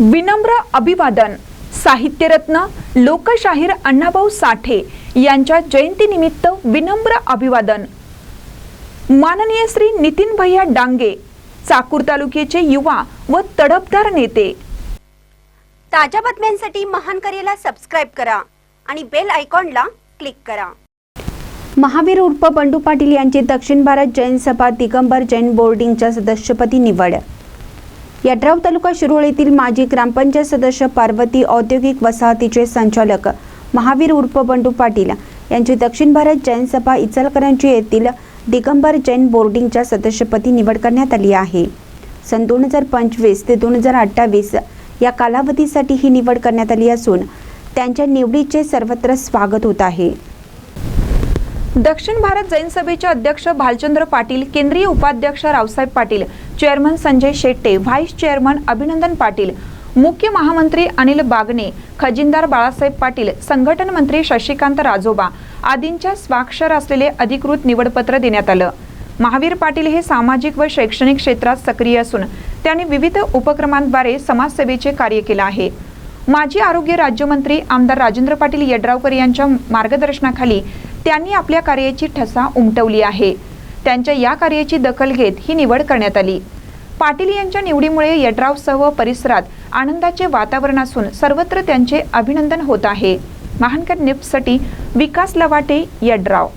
विनम्र अभिवादन साहित्यरत्न लोकशाहीर अण्णाभाऊ साठे यांच्या जयंतीनिमित्त विनम्र अभिवादन. माननीय श्री नितीन भैया डांगे चाकूर तालुक्याचे युवा व तडफदार नेते. ताज्या बातम्यांसाठी महान करेला सबस्क्राईब करा आणि बेल आयकॉनला क्लिक करा. महावीर उर्फ बंडू पाटील यांची दक्षिण भारत जैन सभा दिगंबर जैन बोर्डिंगच्या सदस्यपदी निवड. यड्राव तालुका शिरोळीतील माजी ग्रामपंचायत सदस्य पार्वती औद्योगिक वसाहतीचे संचालक महावीर उर्फ बंडू पाटील यांची दक्षिण भारत जैन सभा इचलकरंजी येथील दिगंबर जैन बोर्डिंगच्या सदस्यपदी निवड करण्यात आली आहे. सन दोन हजार पंचवीस ते दोन हजार अठ्ठावीस या कालावधीसाठी ही निवड करण्यात आली असून त्यांच्या निवडीचे सर्वत्र स्वागत होत आहे. दक्षिण भारत जैन सभेचे अध्यक्ष भालचंद्र पाटील केंद्रीय उपाध्यक्ष Raosaheb Patil chairman Sanjay Shette vice chairman Abhinandan Patil मुख्य महामंत्री अनिल बागणे खजिनदार बाळासाहेब पाटील संघटन मंत्री शशिकांत राजोबा आदींच्या स्वाक्षर असलेले अधिकृत निवडपत्र देण्यात आलं. महावीर पाटील हे सामाजिक व शैक्षणिक क्षेत्रात सक्रिय असून त्यांनी विविध उपक्रमांद्वारे समाजसेवेचे कार्य केले आहे. माजी आरोग्य राज्यमंत्री आमदार राजेंद्र पाटील यड्रावकर यांच्या मार्गदर्शनाखाली त्यांनी आपल्या कार्याची ठसा उमटवली आहे. त्यांच्या या कार्याची दखल घेत ही निवड करण्यात आली. पाटील यांच्या निवडीमुळे यड्रावसह परिसरात आनंदाचे वातावरण असून सर्वत्र त्यांचे अभिनंदन होत आहे. महानकर निप्ससाठी विकास लवाटे यड्राव